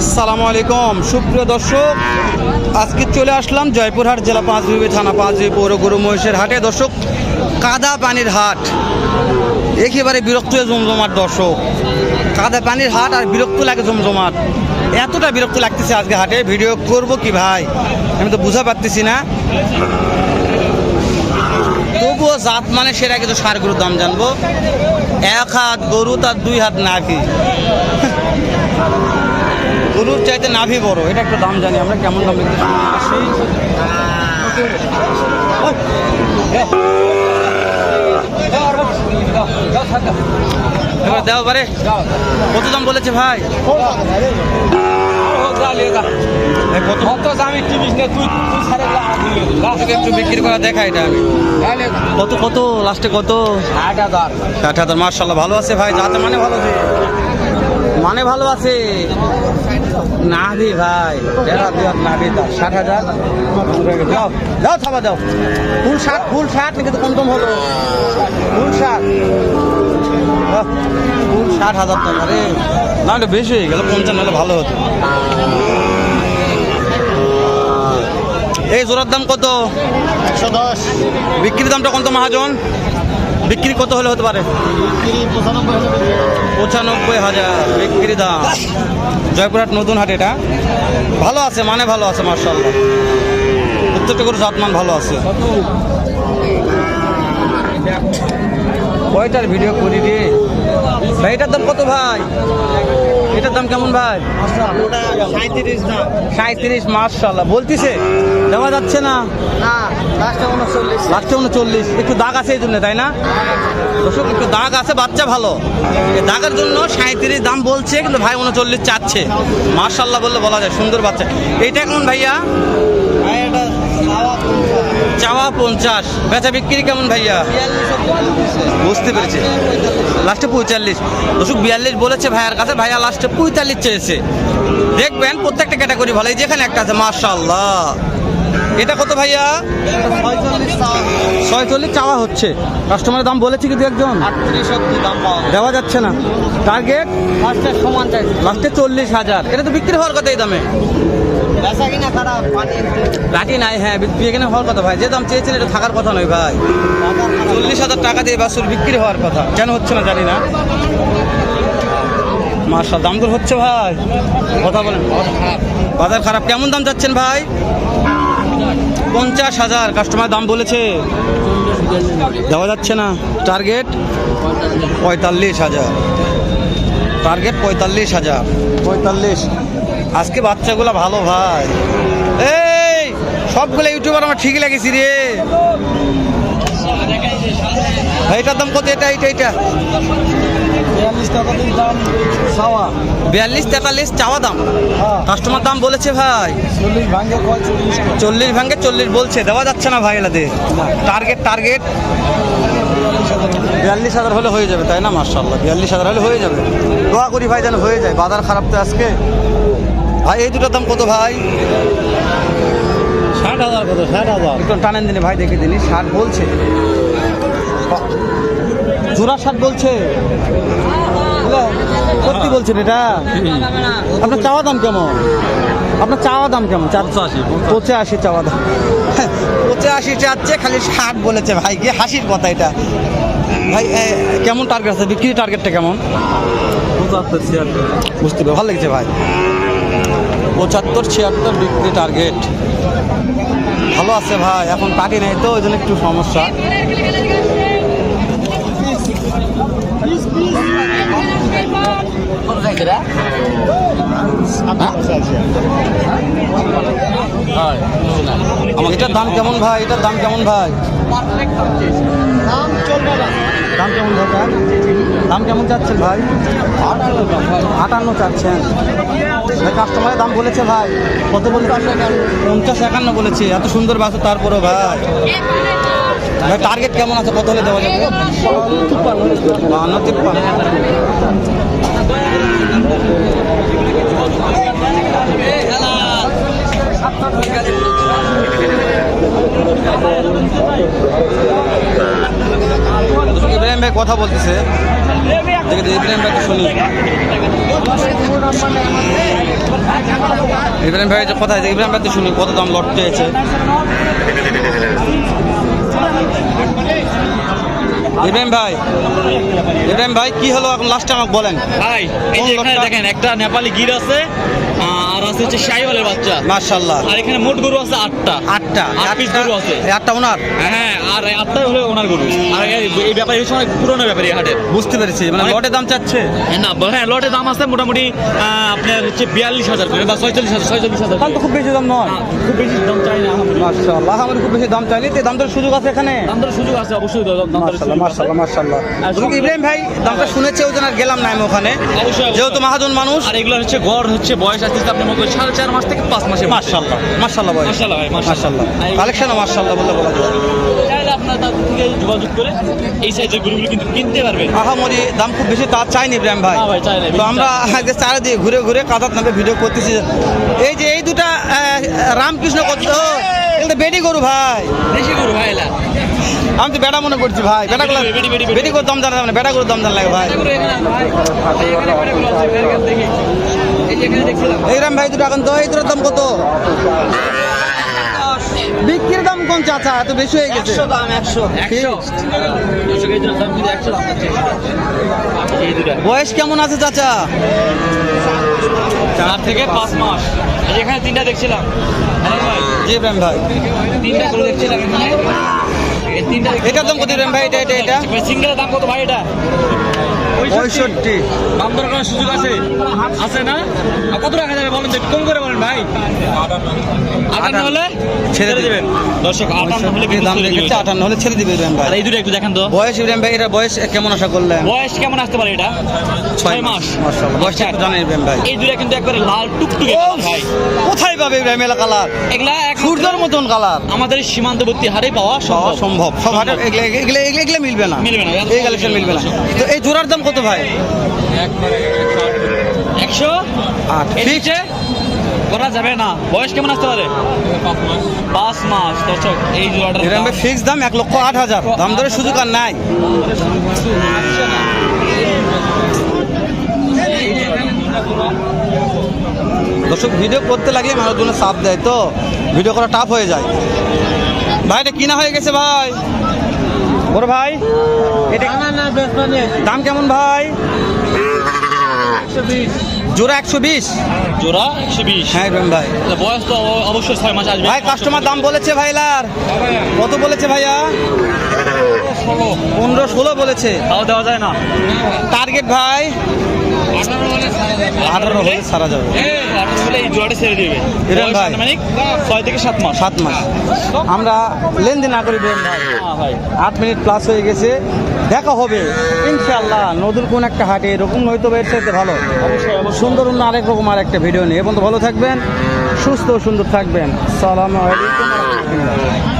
সালামু আলাইকুম। সুপ্রিয় দর্শক, আজকে চলে আসলাম জয়পুরহাট জেলা পাঁচবিবি থানা পাঁচবি পৌর গরু মহিষের হাটে। দর্শক, কাদা পানির হাট, একেবারে বিরক্ত হয়ে জমজমাট দর্শক। কাদা পানির হাট আর বিরক্ত লাগে জমজমাট। এতটা বিরক্ত লাগতেছে আজকে হাটে। ভিডিও করব কি ভাই? আমি তো বুঝা পারতেছি না। তবুও জাত মানে সেটা কিন্তু সার গরুর দাম জানব। এক হাত গরু তার দুই হাত নাভি। গরুর চাইতে নাভি বড়, এটা একটু দাম জানি, আমরা কেমন দাম বিক্রি এবার দেওয়া পারে কত দাম বলেছে ভাই? একটু বিক্রি করা এটা আমি। কত কত? লাস্টে কত? হাজার। মার্শাল্লাহ ভালো আছে ভাই মানে ভালো আছে। মানে ভালো আছে। নাভি ভাই দুই হাত নাভি দাও ষাট হাজার। যাও যাও থাবা দাও ফুল ষাট ফুল ষাট কিন্তু কম কম হলো। ফুল আহ, ফুল ষাট হাজার টাকা রে। না এটা বেশি হয়ে গেল পঞ্চান্ন হলে ভালো হতো। এই জোড়ার দাম কত? একশো দশ। বিক্রির দামটা কত মহাজন? বিক্রি কত হলে হতে পারে? পঁচানব্বই হাজার বিক্রি দাম। জয়পুরহাট নতুন হাট এটা। ভালো আছে মানে ভালো আছে মার্শাল প্রত্যেকটা করে জাতমান ভালো আছে। কয়টার ভিডিও করি রে? ভাই, এটার দাম কত ভাই? এটার দাম কেমন ভাই? সাঁত্রিশ মার্শাল্লাহ বলতিছে? দেওয়া যাচ্ছে না? লাস্টে উনচল্লিশ। একটু দাগ আছে এই জন্য, তাই না? দর্শক, একটু দাগ আছে, বাচ্চা ভালো। দাগের জন্য সাঁত্রিশ দাম বলছে, কিন্তু ভাই উনচল্লিশ চাচ্ছে। মার্শাল্লাহ বললে বলা যায়, সুন্দর বাচ্চা। এইটা কেমন ভাইয়া? পঞ্চাশ। বেচা বিক্রি কেমন ভাইয়া? বুঝতে পেরেছি। লাস্টে পঁয়তাল্লিশ। দর্শক বিয়াল্লিশ বলেছে ভাইয়ার কাছে ভাইয়া লাস্টে পঁয়তাল্লিশ চেয়েছে। দেখবেন প্রত্যেকটা ক্যাটাগরি ভালো। এই যেখানে একটা আছে মার্শাল্লাহ এটা কত ভাইয়া? ছয়চল্লিশ চাওয়া হচ্ছে। কাস্টমারের দাম বলেছে কিন্তু একজন? দেওয়া যাচ্ছে না। টার্গেট লাস্টের সমান লাস্টে চল্লিশ হাজার। এটা তো বিক্রি হওয়ার কথা এই দামে। লাঠি নাই হ্যাঁ বিক্রি এখানে হওয়ার কথা ভাই। যে দাম চেয়েছেন এটা থাকার কথা নয় ভাই। চল্লিশ হাজার টাকা দিয়ে বাসুর বিক্রি হওয়ার কথা। কেন হচ্ছে না জানি না। মার্শাল হচ্ছে ভাই। কথা বলেন। বাজার খারাপ। কেমন দাম যাচ্ছেন ভাই? পঞ্চাশ হাজার। কাস্টমার দাম বলেছে। দেওয়া যাচ্ছে না। টার্গেট? পঁয়তাল্লিশ হাজার। টার্গেট পঁয়তাল্লিশ হাজার। পঁয়তাল্লিশ। আজকে বাচ্চাগুলো ভালো ভাই। এই সবগুলো ইউটিউবার আমার ঠিকই লাগেছি রে। এটার দাম কত? এটা এটা এটা। বিয়াল্লিশ তেতাল্লিশ চাওয়া দাম। হ্যাঁ। কাস্টমার দাম বলেছে ভাই। চল্লিশ ভাঙ্গে চল্লিশ বলছে দেওয়া যাচ্ছে না ভাই এলাতে টার্গেট টার্গেট বিয়াল্লিশ হাজার হলে। হয়ে যাবে তাই না? মার্শাল্লাহ বিয়াল্লিশ হাজার হলে হয়ে যাবে। দোয়া করি ভাই যেন হয়ে যায়। বাজার খারাপ তো আজকে। ভাই এই দুটোর দাম কত ভাই? ষাট হাজার কত ষাট হাজার? একটু টানেন দিনে ভাই দেখে দিনি ষাট বলছে। জোড়া ষাট বলছে। সত্যি বলছেন এটা? আপনার চাওয়া দাম কেমন? আপনার চাওয়া দাম কেমন? পঁচাশি। পঁচাশি। চাওয়া দাম। পঁচাশি চাচ্ছে খালি ষাট বলেছে ভাই কি হাসির কথা এটা। ভাই কেমন টার্গেট আছে? বিক্রি টার্গেটটা কেমন? বুঝতে পেরে ভালো লেগেছে ভাই। পঁচাত্তর ছিয়াত্তর বিক্রি টার্গেট ভালো আছে ভাই এখন কাটি নেই তো ওই জন্য একটু সমস্যা। এটার দাম কেমন ভাই? এটার দাম কেমন ভাই? দাম চলবে না। দাম কেমন ভাই তার? দাম কেমন চাচ্ছেন ভাই? আটান্ন চাচ্ছেন। ভাই কাস্টমারের দাম বলেছে ভাই। কত বলেছে? পঞ্চাশ একান্ন বলেছে। এত সুন্দর বাসু তারপরও ভাই। ভাই টার্গেট কেমন আছে? কত হলে দেওয়া যাবে? বাহান্ন তিপ্পান্ন। ইব্রাহিম ভাই কথা বলতেছে। ইব্রাহিম ভাইকে শুনি। ইব্রাহিম ভাই যে কোথায়? যে ইব্রাহিম ভাই তো শুনি কত দাম লট চেয়েছে ইব্রাহিম ভাই ইব্রাহিম ভাই কি হলো এখন? লাস্টে আমাকে বলেন। ভাই এই যে এখানে দেখেন একটা নেপালি গির আছে আছে হচ্ছে শাহিওয়ালের বাচ্চা। মার্শাল্লাহ আর এখানে মোট গরু আছে আটটা। আটটা? আট পিস গরু আছে। আটটা ওনার? হ্যাঁ আর এই আটটাই হলো ওনার গরু। আর এই- ব্যাপারে হচ্ছে অনেক পুরোনো ব্যাপারে হাটের বুঝতে পেরেছি। মানে লটের দাম চাচ্ছে? না হ্যাঁ লটের দাম আছে মোটামুটি আপনার হচ্ছে বিয়াল্লিশ হাজার করে বা ছয়চল্লিশ হাজার ছয়চল্লিশ হাজার দাম তো খুব বেশি দাম নয়। খুব বেশি দাম চাই না। মার্শাল্লাহ আমার খুব বেশি দাম চাইনি তো দাম দরের সুযোগ আছে এখানে? দাম দরের সুযোগ আছে অবশ্যই দাম আছে। মার্শাল্লাহ মার্শাল্লাহ আর ইব্রাহিম ভাই দামটা শুনেছে ওই জন্য আর গেলাম না আমি ওখানে। অবশ্যই। যেহেতু মহাজন মানুষ। আর এগুলো হচ্ছে গড় হচ্ছে বয়স আসতে আপনার মতো সাড়ে চার মাস থেকে পাঁচ মাসে মার্শাল্লাহ মার্শাল্লাহ ভাই। মাশাআল্লাহ ভাই। মার্শাল্লাহ কালেকশনও মার্শাল্লাহ বলে বলা যায়। চাইলে আপনার তার থেকে যোগাযোগ করে এই সাইজের গরুগুলো কিন্তু কিনতে পারবেন। আহামরি দাম খুব বেশি তা চাইনি ইব্রাহিম ভাই। তো আমরা ঘুরে ঘুরে কাদাত নামে ভিডিও করতেছি। এই যে এই দুটা রামকৃষ্ণ কত বেটি গরু ভাই। দেশি গরু ভাই আমি তো বেটা মনে করছি ভাই। বেটা গুলো বেটি। বেটি দাম জানা যাবে না বেটা গরুর দাম জানা লাগে ভাই। ভাই দুটো এখন তো এই দুটোর দাম কত? বিক্রির দাম কোন চাচা? এত বেশি হয়ে গেছে। বয়স কেমন আছে চাচা? চার থেকে পাঁচ মাস। এখানে তিনটা দেখছিলাম। হ্যাঁ ভাই। জি ইব্রাহিম ভাই। তিনটা গরু দেখছিলাম এখানে। এটার দাম কত ইব্রাহিম ভাই? এটা এটা এটা? সিঙ্গেলের দাম কত ভাই এটা? পঁয়ষট্টি। দাম দর করার সুযোগ আছে? আছে না? কত রাখা যাবে বলেন তো? কম করে বলেন ভাই। আটান্ন হলে ছেড়ে দিবেন। দর্শক আটান্ন হলে দাম রেখেছে আটান্ন হলে ছেড়ে দিবে ইব্রাহিম ভাই। আর এই দুটো একটু দেখেন তো। বয়স ইব্রাহিম ভাই এটা বয়স কেমন আশা করলেন? বয়স কেমন আসতে পারে এটা? ছয় মাস। মাশাআল্লাহ। বয়সটা একটু জানেন ইব্রাহিম ভাই। এই দুটো কিন্তু একবারে লাল টুকটুকে ভাই। কোথায় পাবে ইব্রাহিম এলা কালার? এগুলা সূর্যের মতন কালার। আমাদের সীমান্তবর্তী হারে পাওয়া সম্ভব। সব হাটে এগুলো এগুলো এগুলো এগুলো মিলবে না। মিলবে না। এই কালেকশন মিলবে না। তো এই জোড়ার দাম কত ভাই? একশো? নিচে? করা যাবে না। বয়স কেমন আসতে পারে? পাঁচ মাস। দর্শক এই দাম ভাই ফিক্স দাম এক লক্ষ আট হাজার। দাম ধরে সুযোগ আর নাই। দর্শক ভিডিও করতে লাগে মানুষজন চাপ দেয় তো। ভিডিও করা টাফ হয়ে যায়। ভাই এটা কিনা হয়ে গেছে ভাই। বড় ভাই এটা দাম কেমন ভাই? জোড়া একশো বিশ? জোড়া একশো বিশ। হ্যাঁ ইব্রাহিম ভাই। বয়স তো অবশ্যই ছয় মাস আসবে। ভাই কাস্টমার দাম বলেছে ভাইলার। কত বলেছে ভাইয়া? পনেরো ষোলো। বলেছে। তাও দেওয়া যায় না। টার্গেট ভাই? আঠারো হলে সারা যাবে। ভাই। ছয় থেকে সাত মাস। সাত মাস। আমরা লেনদেন না করি ভাই। হ্যাঁ আট মিনিট প্লাস হয়ে গেছে। দেখা হবে। ইনশাল্লাহ নদীর কোন একটা হাটে এরকম হয়তো এর চাইতে ভালো। সুন্দর অন্য আরেক রকম আর একটা ভিডিও নিয়ে। এবং ভালো থাকবেন সুস্থ সুন্দর থাকবেন। সালাম আলাইকুম